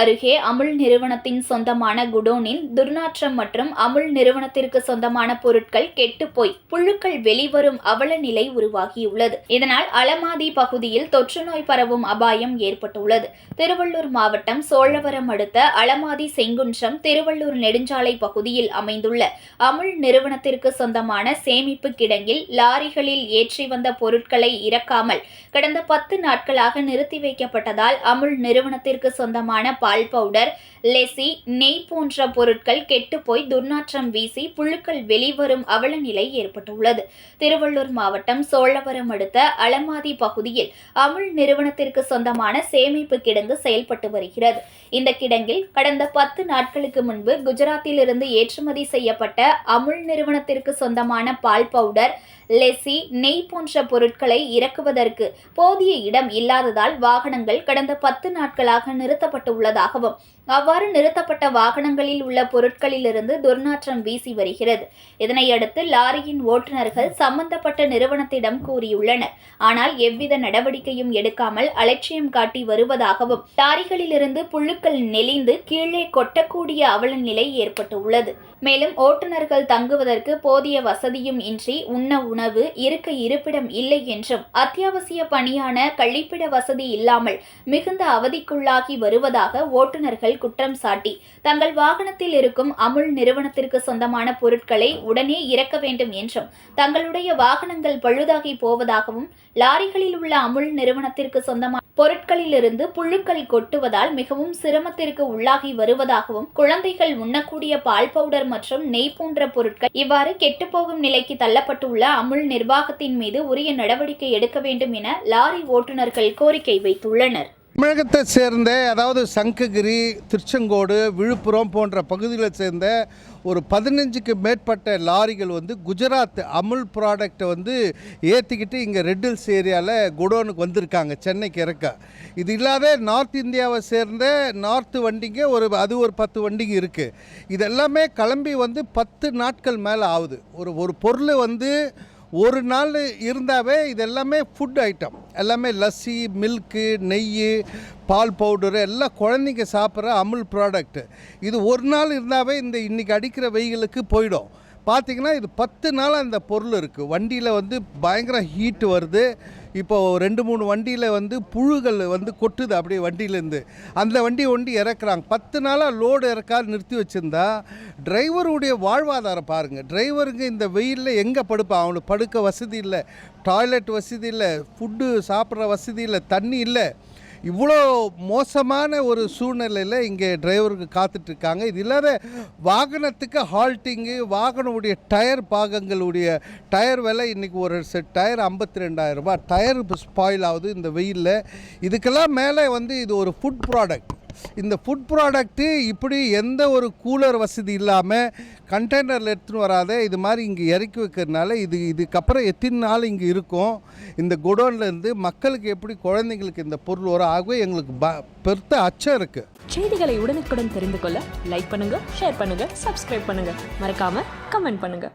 அருகே அமுல் நிறுவனத்தின் சொந்தமான குடோனில் துர்நாற்றம் மற்றும் அமுல் நிறுவனத்திற்கு சொந்தமான பொருட்கள் கெட்டுப்போய் புழுக்கள் வெளிவரும் அவல நிலை உருவாகியுள்ளது. இதனால் அலமாதி பகுதியில் தொற்று நோய் பரவும் அபாயம் ஏற்பட்டுள்ளது. திருவள்ளூர் மாவட்டம் சோழவரம் அடுத்த அலமாதி செங்குன்றம் திருவள்ளூர் நெடுஞ்சாலை பகுதியில் அமைந்துள்ள அமுல் நிறுவனத்திற்கு சொந்தமான சேமிப்பு கிடங்கில் லாரிகளில் ஏற்றி வந்த பொருட்களை இறக்காமல் கடந்த பத்து நாட்களாக நிறுத்தி வைக்கப்பட்டதால் அமுல் நிறுவனத்திற்கு சொந்தமான பால் பவுடர் லெசி நெய் போன்ற பொருட்கள் கெட்டுப்போய் துர்நாற்றம் வீசி புழுக்கள் வெளிவரும் அவல நிலை ஏற்பட்டுள்ளது. திருவள்ளூர் மாவட்டம் சோழவரம் அடுத்த அலமாதி பகுதியில் அமுல் நிறுவனத்திற்கு சொந்தமான சேமிப்பு கிடங்கு செயல்பட்டு வருகிறது. இந்த கிடங்கில் கடந்த பத்து நாட்களுக்கு முன்பு குஜராத்திலிருந்து ஏற்றுமதி செய்யப்பட்ட அமுல் நிறுவனத்திற்கு சொந்தமான பால் பவுடர் லெசி நெய் போன்ற பொருட்களை இறக்குவதற்கு போதிய இடம் இல்லாததால் வாகனங்கள் கடந்த பத்து நாட்களாக நிறுத்தப்பட்டுள்ளது. நிறுத்தப்பட்டுள்ளதாகவும் அவ்வாறு நிறுத்தப்பட்ட வாகனங்களில் உள்ள பொருட்களிலிருந்து துர்நாற்றம் வீசி வருகிறது. இதனையடுத்து லாரியின் ஓட்டுநர்கள் சம்பந்தப்பட்ட நிறுவனத்திடம் கூறியுள்ளனர். ஆனால் எவ்வித நடவடிக்கையும் எடுக்காமல் அலட்சியம் காட்டி வருவதாகவும் லாரிகளிலிருந்து புழுக்கள் நெளிந்து கீழே கொட்டக்கூடிய அவல நிலை ஏற்பட்டுள்ளது. மேலும் ஓட்டுநர்கள் தங்குவதற்கு போதிய வசதியும் இன்றி உண்ண உணவு இருக்க இருப்பிடம் இல்லை என்றும் அத்தியாவசிய பணியான கழிப்பிட வசதி இல்லாமல் மிகுந்த அவதிக்குள்ளாகி வருவதாக ஓட்டுநர்கள் குற்றம் சாட்டி. தங்கள் வாகனத்தில் இருக்கும் அமுல் நிறுவனத்திற்கு சொந்தமான பொருட்களை உடனே இறக்க வேண்டும் என்றும் தங்களுடைய வாகனங்கள் பழுதாகி போவதாகவும் லாரிகளில் உள்ள அமுல் நிறுவனத்திற்கு சொந்தமான பொருட்களிலிருந்து புழுக்கள் கொட்டுவதால் மிகவும் சிரமத்திற்கு உள்ளாகி வருவதாகவும் குழந்தைகள் உண்ணக்கூடிய பால் பவுடர் மற்றும் நெய் போன்ற பொருட்கள் இவ்வாறு கெட்டுப்போகும் நிலைக்கு தள்ளப்பட்டுள்ள அமுல் நிர்வாகத்தின் மீது உரிய நடவடிக்கை எடுக்க வேண்டும் என லாரி ஓட்டுநர்கள் கோரிக்கை வைத்துள்ளனர். தமிழகத்தை சேர்ந்த அதாவது சங்ககிரி திருச்செங்கோடு விழுப்புரம் போன்ற பகுதிகளை சேர்ந்த ஒரு பதினஞ்சுக்கு மேற்பட்ட லாரிகள் வந்து குஜராத் அமுல் ப்ராடக்டை வந்து ஏற்றிக்கிட்டு இங்கே ரெட்டில்ஸ் ஏரியாவில் குடோனுக்கு வந்திருக்காங்க சென்னைக்கு இறக்க. இது இல்லாத நார்த் இந்தியாவை சேர்ந்த நார்த்து வண்டிங்க ஒரு அது ஒரு பத்து வண்டிங்க இருக்குது இதெல்லாமே கிளம்பி வந்து பத்து நாட்கள் மேலே ஆகுது. ஒரு ஒரு பொருள் வந்து ஒரு நாள் இருந்தாவே இது எல்லாமே ஃபுட் ஐட்டம் எல்லாமே லஸ்ஸி மில்க்கு நெய் பால் பவுடரு எல்லாம் குழந்தைங்க சாப்பிட்ற அமுல் ப்ராடக்ட்டு இது ஒரு நாள் இருந்தாவே இந்த இன்றைக்கி அடிக்கிற வெயிலுக்கு போயிடும். பார்த்தீங்கன்னா இது பத்து நாளாக இந்த பொருள் இருக்குது வண்டியில் வந்து பயங்கர ஹீட்டு வருது. இப்போ ரெண்டு மூணு வண்டியில் வந்து புழுகள் வந்து கொட்டுது அப்படியே வண்டியிலேருந்து. அந்த வண்டி ஒண்டி இறக்குறாங்க. பத்து நாளாக லோடு இறக்காது நிறுத்தி வச்சுருந்தா டிரைவருடைய வாழ்வாதாரம் பாருங்கள் டிரைவருங்க இந்த வெயிலில் எங்கே படுப்பான் அவனுக்கு படுக்க வசதி இல்லை. டாய்லெட் வசதி இல்லை. ஃபுட்டு சாப்பிட்ற வசதி இல்லை. தண்ணி இல்லை. இவ்வளோ மோசமான ஒரு சூழ்நிலையில் இங்கே டிரைவருக்கு காத்துட்ருக்காங்க. இது இல்லாத வாகனத்துக்கு ஹால்ட்டிங்கு வாகனமுடைய டயர் பாகங்களுடைய டயர் விலை இன்றைக்கி ஒரு செட் டயர் ஐம்பத்தி ரெண்டாயிரம் ரூபாய். டயர் ஸ்பாயில் ஆகுது இந்த வெயிலில். இதுக்கெல்லாம் மேலே வந்து இது ஒரு ஃபுட் ப்ராடக்ட் இந்த ஃபுட் ப்ராடக்ட்டு இப்படி எந்த ஒரு கூலர் வசதி இல்லாமல் கண்டெய்னரில் எடுத்துன்னு வராத இது மாதிரி இங்கே இறக்கி வைக்கிறதுனால இது இதுக்கப்புறம் எத்தனை நாள் இங்கே இருக்கும்? இந்த குடோன்லேருந்து மக்களுக்கு எப்படி குழந்தைங்களுக்கு இந்த பொருள் வரும்? ஆகவே எங்களுக்கு ப பெருத்த அச்சம் இருக்குது செய்திகளை உடனுக்குடன் தெரிந்து கொள்ள லைக் பண்ணுங்கள் ஷேர் பண்ணுங்கள் சப்ஸ்கிரைப் பண்ணுங்கள் மறக்காமல் கமெண்ட் பண்ணுங்கள்